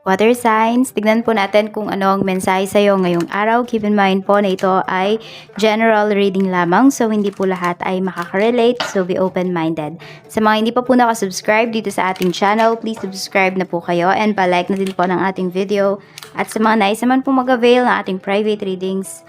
Water signs, tignan po natin kung ano ang mensahe sa'yo ngayong araw. Keep in mind po na ito ay general reading lamang so hindi po lahat ay makaka-relate so be open-minded. Sa mga hindi pa po nakasubscribe dito sa ating channel, please subscribe na po kayo and pa-like na din po ng ating video. At sa mga nais naman po mag-avail ng ating private readings,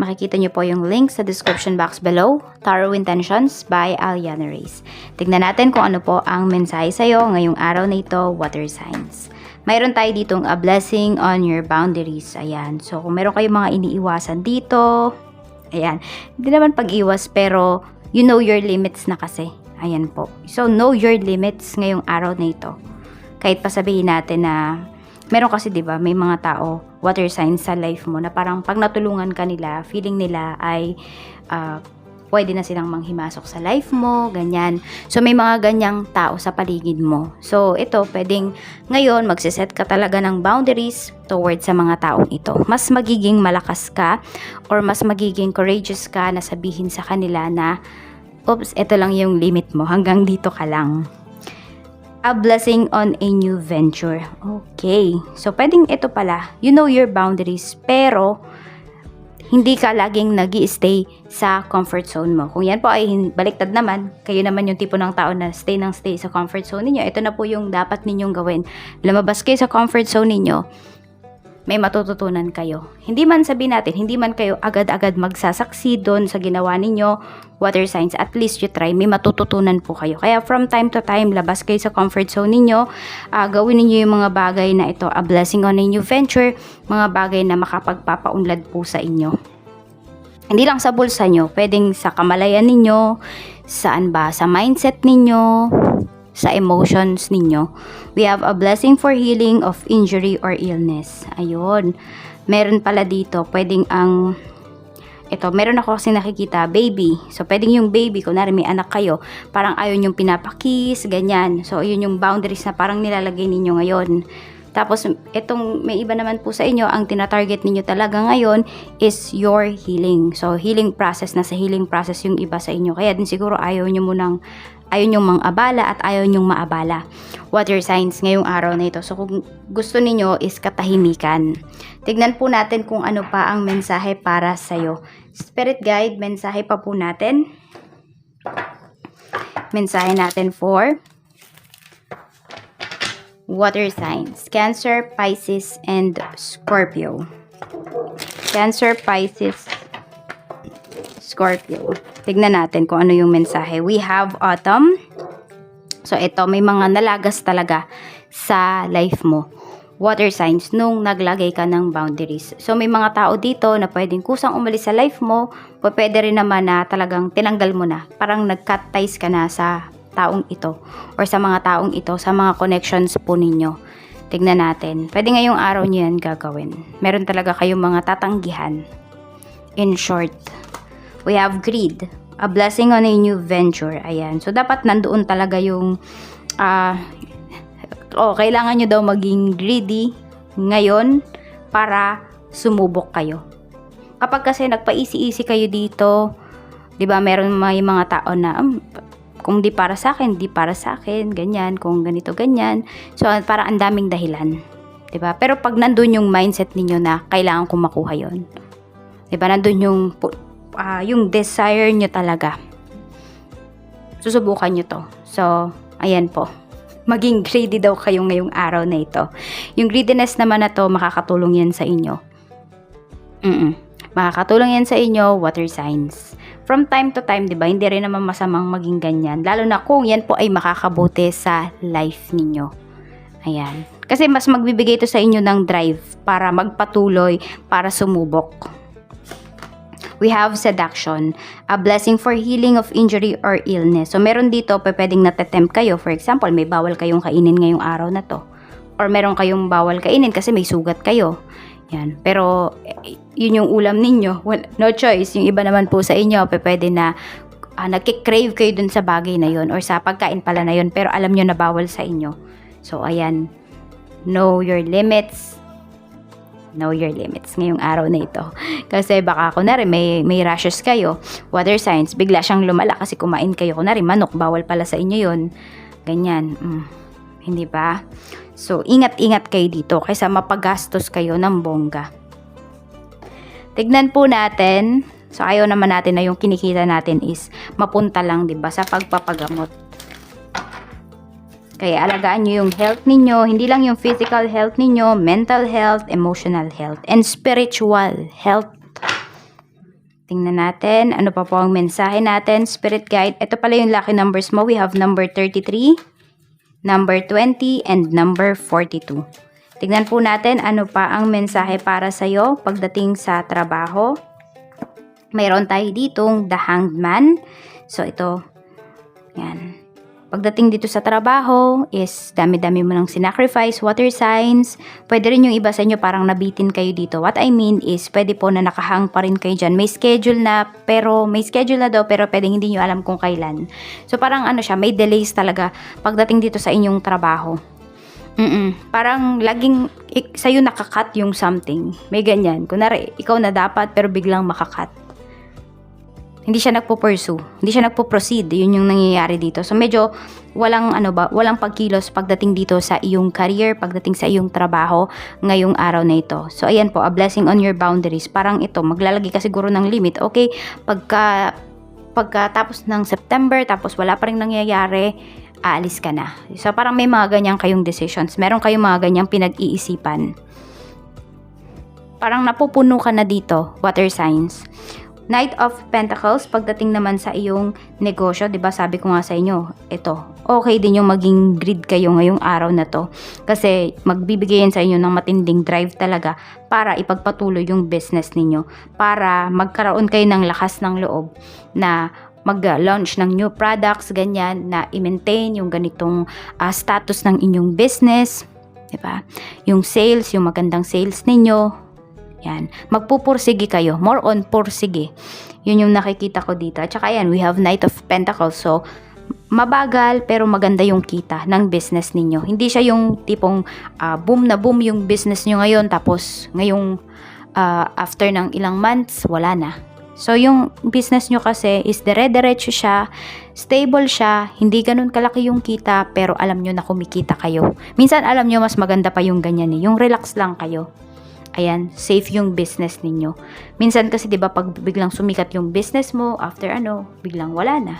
Makikita niyo po yung link sa description box below, Tarot Intentions by Aliana Reyes. Tignan natin kung ano po ang mensahe sa'yo ngayong araw na ito, water signs. Mayroon tayo ditong a blessing on your boundaries. Ayan. So, kung meron kayong mga iniiwasan dito, ayan. Hindi naman pag-iwas, pero you know your limits na kasi. Ayan po. So, know your limits ngayong araw na ito. Kahit pa sabihin natin na meron kasi 'di ba may mga tao water signs sa life mo na parang pag natulungan ka nila feeling nila ay ah, pwede na silang manghimasok sa life mo ganyan. So may mga ganyang tao sa paligid mo. So ito pwedeng ngayon magsiset ka talaga ng boundaries towards sa mga taong ito. Mas magiging malakas ka or mas magiging courageous ka na sabihin sa kanila na oops ito lang yung limit mo. Hanggang dito ka lang. A blessing on a new venture. Okay. So, pwedeng ito pala, you know your boundaries, pero hindi ka laging nag stay sa comfort zone mo. Kung yan po ay baliktad naman, kayo naman yung tipo ng tao na stay ng stay sa comfort zone ninyo, ito na po yung dapat ninyong gawin. Lumabas kayo sa comfort zone ninyo, may matututunan kayo. Hindi man sabihin natin, hindi man kayo agad-agad magsasaksi doon sa ginawa ninyo, water signs, at least you try, may matututunan po kayo. Kaya from time to time, labas kayo sa comfort zone ninyo, ah, gawin ninyo yung mga bagay na ito, a blessing on a new venture, mga bagay na makapagpapaunlad po sa inyo. Hindi lang sa bulsa nyo, pwedeng sa kamalayan ninyo, saan ba, sa mindset ninyo, sa emotions ninyo. We have a blessing for healing of injury or illness. Ayun. Meron pala dito, pwedeng ang ito, meron ako kasi nakikita, baby. So, pwedeng yung baby, kunwari may anak kayo, parang ayaw yung pinapakis, ganyan. So, yun yung boundaries na parang nilalagay ninyo ngayon. Tapos, itong may iba naman po sa inyo, ang tinatarget ninyo talaga ngayon is your healing. So, healing process, nasa healing process yung iba sa inyo. Kaya din siguro ayaw nyo munang, ayaw nyong mang abala at ayaw nyong maabala. Water signs ngayong araw na ito. So, kung gusto ninyo is katahimikan. Tignan po natin kung ano pa ang mensahe para sa'yo. Spirit guide, mensahe pa po natin. Mensahe natin for water signs. Cancer, Pisces, and Scorpio. Cancer, Pisces, Scorpio. Tignan natin kung ano yung mensahe. We have autumn. So, ito, may mga nalagas talaga sa life mo. Water signs nung naglagay ka ng boundaries. So, may mga tao dito na pwedeng kusang umalis sa life mo, pwede rin naman na talagang tinanggal mo na. Parang nag-cut ties ka na sa taong ito or sa mga taong ito, sa mga connections po ninyo. Tignan natin. Pwede ngayong araw nyo yan gagawin. Meron talaga kayong mga tatanggihan. In short, we have greed. A blessing on a new venture. Ayan. So, dapat nandoon talaga yung ah oh, kailangan nyo daw maging greedy ngayon para sumubok kayo. Kapag kasi nagpa-easy-easy kayo dito, 'di ba, meron may mga tao na "Um, kung di para sa akin, di para sa akin, ganyan, kung ganito, ganyan. So, parang ang daming dahilan. 'di ba? Pero pag nandun yung mindset ninyo na kailangan kong makuha 'yon. 'Di ba? Nandun yung ah, yung desire nyo talaga. Susubukan nyo to. So, ayan po. Maging greedy daw kayo ngayong araw na ito. Yung greediness naman na to, makakatulong yan sa inyo. Mm Makakatulong yan sa inyo, water signs. From time to time, di ba, hindi rin naman masamang maging ganyan. Lalo na kung yan po ay makakabuti sa life ninyo. Ayan. Kasi mas magbibigay ito sa inyo ng drive para magpatuloy, para sumubok. We have seduction, a blessing for healing of injury or illness. So, meron dito, pwedeng natetempt kayo. For example, may bawal kayong kainin ngayong araw na to. Or meron kayong bawal kainin kasi may sugat kayo. Yan. Pero, eh, yun yung ulam ninyo. Well, no choice. Yung iba naman po sa inyo, pwede na uh, nagkikrave kayo dun sa bagay na yun or sa pagkain pala na yun pero alam nyo na bawal sa inyo. So, ayan. Know your limits. Know your limits ngayong araw na ito. Kasi baka kunwari may, may rashes kayo, water signs, bigla siyang lumala kasi kumain kayo. Kunwari manok, bawal pala sa inyo yun. Ganyan. Mm. Hindi ba? So, ingat-ingat kayo dito kaysa mapagastos kayo ng bongga. Tignan po natin. So, ayaw naman natin na yung kinikita natin is mapunta lang, di ba, sa pagpapagamot. Kaya alagaan nyo yung health ninyo, hindi lang yung physical health ninyo, mental health, emotional health, and spiritual health. Tingnan natin, ano pa po ang mensahe natin, spirit guide. Ito pala yung lucky numbers mo. We have number 33, number 20, and number 42. Tingnan po natin ano pa ang mensahe para sa'yo pagdating sa trabaho. Mayroon tayo ditong the hanged man. So ito, yan. Pagdating dito sa trabaho is dami-dami mo ng sinacrifice, water signs. Pwede rin yung iba sa inyo parang nabitin kayo dito. What I mean is pwede po na nakahang pa rin kayo dyan. May schedule na pero may schedule na daw pero pwedeng hindi nyo alam kung kailan. So parang ano siya, may delays talaga pagdating dito sa inyong trabaho. Mm Parang laging sa'yo nakakat yung something. May ganyan. Kunwari, ikaw na dapat pero biglang makakat hindi siya nagpo-pursue, hindi siya nagpo-proceed, yun yung nangyayari dito. So medyo walang ano ba, walang pagkilos pagdating dito sa iyong career, pagdating sa iyong trabaho ngayong araw na ito. So ayan po, a blessing on your boundaries. Parang ito, maglalagay ka siguro ng limit. Okay, pagka pagkatapos ng September tapos wala pa rin nangyayari, aalis ka na. So parang may mga ganyan kayong decisions. Meron kayong mga ganyang pinag-iisipan. Parang napupuno ka na dito, water signs. Knight of Pentacles, pagdating naman sa iyong negosyo, 'di ba? Sabi ko nga sa inyo, ito. Okay din yung maging grid kayo ngayong araw na 'to kasi magbibigay sa inyo ng matinding drive talaga para ipagpatuloy yung business ninyo, para magkaroon kayo ng lakas ng loob na mag-launch ng new products, ganyan, na i-maintain yung ganitong uh, status ng inyong business, 'di ba? Yung sales, yung magandang sales ninyo, yan. Magpupursige kayo. More on pursige. Yun yung nakikita ko dito. At saka yan, we have Knight of Pentacles. So, mabagal pero maganda yung kita ng business ninyo. Hindi siya yung tipong uh, boom na boom yung business nyo ngayon tapos ngayong uh, after ng ilang months, wala na. So, yung business nyo kasi is dire-diretso siya, stable siya, hindi ganun kalaki yung kita, pero alam nyo na kumikita kayo. Minsan, alam nyo, mas maganda pa yung ganyan eh. Yung relax lang kayo. Ayan, safe yung business ninyo. Minsan kasi 'di ba pag biglang sumikat yung business mo, after ano, biglang wala na.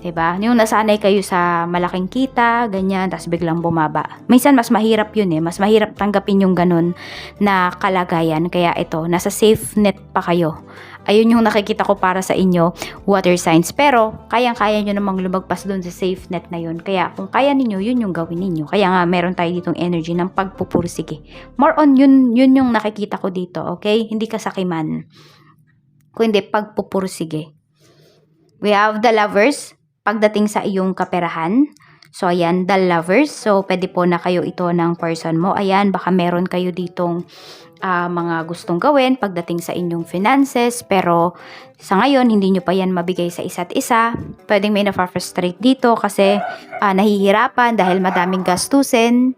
'Di ba? Yung nasanay kayo sa malaking kita, ganyan, tapos biglang bumaba. Minsan mas mahirap 'yun eh, mas mahirap tanggapin yung ganun na kalagayan. Kaya ito, nasa safe net pa kayo. Ayun yung nakikita ko para sa inyo, water signs. Pero, kayang-kaya nyo namang lumagpas doon sa safe net na yun. Kaya, kung kaya ninyo, yun yung gawin ninyo. Kaya nga, meron tayo ditong energy ng pagpupursige. More on, yun, yun yung nakikita ko dito, okay? Hindi kasakiman. Kundi pagpupursige. We have the lovers, pagdating sa iyong kaperahan. So, ayan, the lovers. So, pwede po na kayo ito ng person mo. Ayan, baka meron kayo ditong uh, mga gustong gawin pagdating sa inyong finances pero sa ngayon hindi nyo pa yan mabigay sa isa't isa pwedeng may na-frustrate dito kasi uh, nahihirapan dahil madaming gastusin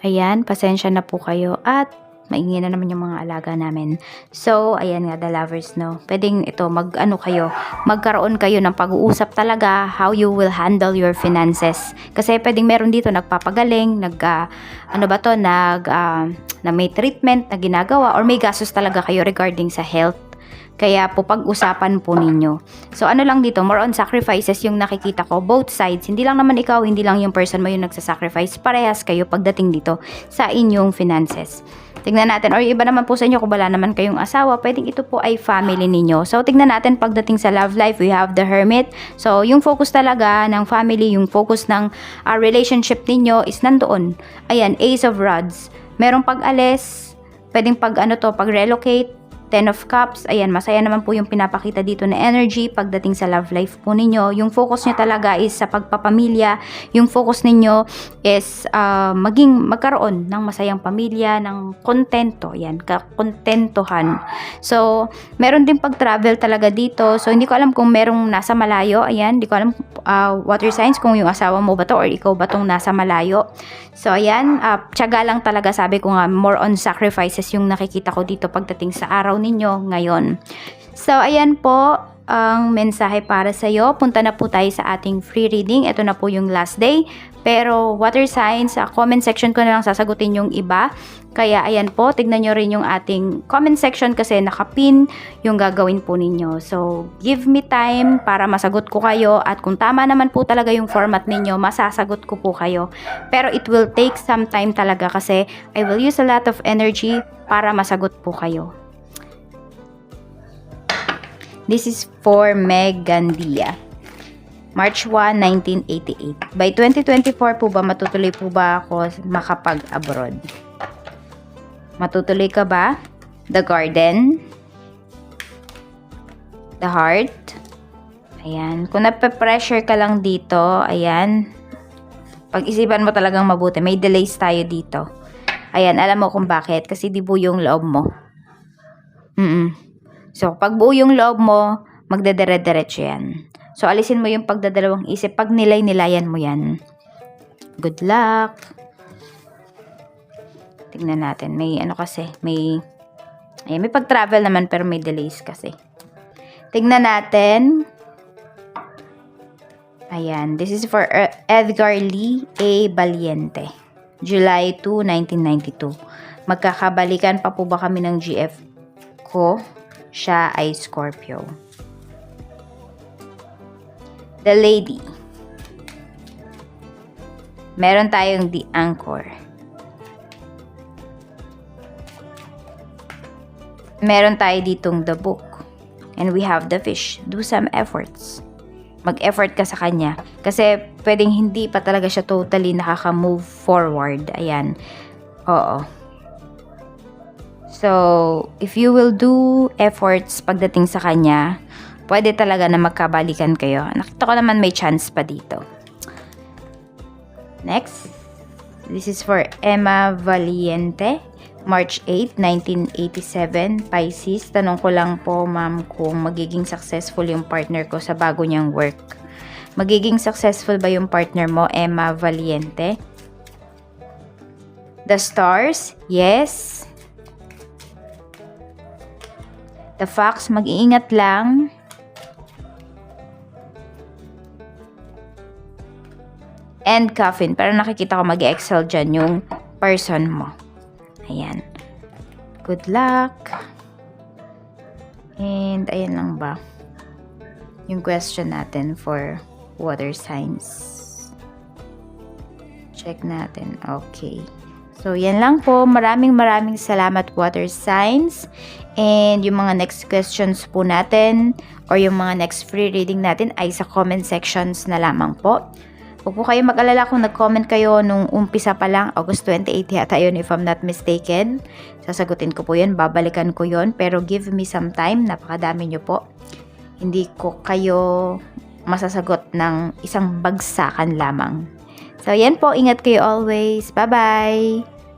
ayan pasensya na po kayo at maingay na naman yung mga alaga namin. So, ayan nga, the lovers, no. Pwedeng ito, mag, ano kayo, magkaroon kayo ng pag-uusap talaga how you will handle your finances. Kasi pwedeng meron dito nagpapagaling, nag, uh, ano ba to, nag, uh, na may treatment na ginagawa or may gastos talaga kayo regarding sa health. Kaya po pag-usapan po ninyo. So ano lang dito, more on sacrifices yung nakikita ko, both sides. Hindi lang naman ikaw, hindi lang yung person mo yung nagsasacrifice. Parehas kayo pagdating dito sa inyong finances. Tingnan natin, or iba naman po sa inyo, kung wala naman kayong asawa, pwedeng ito po ay family ninyo. So, tingnan natin pagdating sa love life, we have the hermit. So, yung focus talaga ng family, yung focus ng uh, relationship ninyo is nandoon. Ayan, ace of rods. Merong pag-alis, pwedeng pag ano to, pag-relocate, Ten of Cups, ayan, masaya naman po yung pinapakita dito na energy pagdating sa love life po ninyo. Yung focus nyo talaga is sa pagpapamilya. Yung focus ninyo is uh, maging magkaroon ng masayang pamilya, ng kontento. Ayan, kakontentohan. So, meron din pag-travel talaga dito. So, hindi ko alam kung merong nasa malayo. Ayan, hindi ko alam uh, water signs kung yung asawa mo ba to or ikaw ba tong nasa malayo. So, ayan, uh, tiyaga lang talaga sabi ko nga, more on sacrifices yung nakikita ko dito pagdating sa araw ninyo ngayon. So, ayan po, ang mensahe para sa iyo. Punta na po tayo sa ating free reading. Ito na po yung last day. Pero water signs, sa comment section ko na lang sasagutin yung iba. Kaya ayan po, tignan nyo rin yung ating comment section kasi nakapin yung gagawin po ninyo. So, give me time para masagot ko kayo at kung tama naman po talaga yung format ninyo, masasagot ko po kayo. Pero it will take some time talaga kasi I will use a lot of energy para masagot po kayo. This is for Meg Gandia. March 1, 1988. By 2024 po ba, matutuloy po ba ako makapag-abroad? Matutuloy ka ba? The Garden. The Heart. Ayan. Kung nape-pressure ka lang dito, ayan. Pag-isipan mo talagang mabuti. May delays tayo dito. Ayan, alam mo kung bakit. Kasi di buo yung loob mo. Mm So, pag buo yung loob mo, magdadire-diretso yan. So, alisin mo yung pagdadalawang isip. Pag nilay-nilayan mo yan. Good luck! Tingnan natin. May ano kasi, may ay may pag-travel naman pero may delays kasi. Tingnan natin. Ayan, this is for Er- Edgar Lee A. Valiente. July 2, 1992. Magkakabalikan pa po ba kami ng GF ko? Siya ay Scorpio. The Lady. Meron tayong The Anchor. meron tayo ditong the book. And we have the fish. Do some efforts. Mag-effort ka sa kanya. Kasi pwedeng hindi pa talaga siya totally nakaka-move forward. Ayan. Oo. So, if you will do efforts pagdating sa kanya, pwede talaga na magkabalikan kayo. Nakita ko naman may chance pa dito. Next. This is for Emma Valiente. March 8, 1987, Pisces. Tanong ko lang po, ma'am, kung magiging successful yung partner ko sa bago niyang work. Magiging successful ba yung partner mo, Emma Valiente? The stars, yes. The facts, mag-iingat lang. And coffin, pero nakikita ko mag-excel dyan yung person mo. Ayan. Good luck. And ayan lang ba. Yung question natin for water signs. Check natin. Okay. So, yan lang po. Maraming maraming salamat water signs. And yung mga next questions po natin or yung mga next free reading natin ay sa comment sections na lamang po. Huwag po kayo mag-alala kung nag-comment kayo nung umpisa pa lang, August 28 yata yun if I'm not mistaken. Sasagutin ko po yun, babalikan ko yun. Pero give me some time, napakadami nyo po. Hindi ko kayo masasagot ng isang bagsakan lamang. So, yan po. Ingat kayo always. Bye-bye!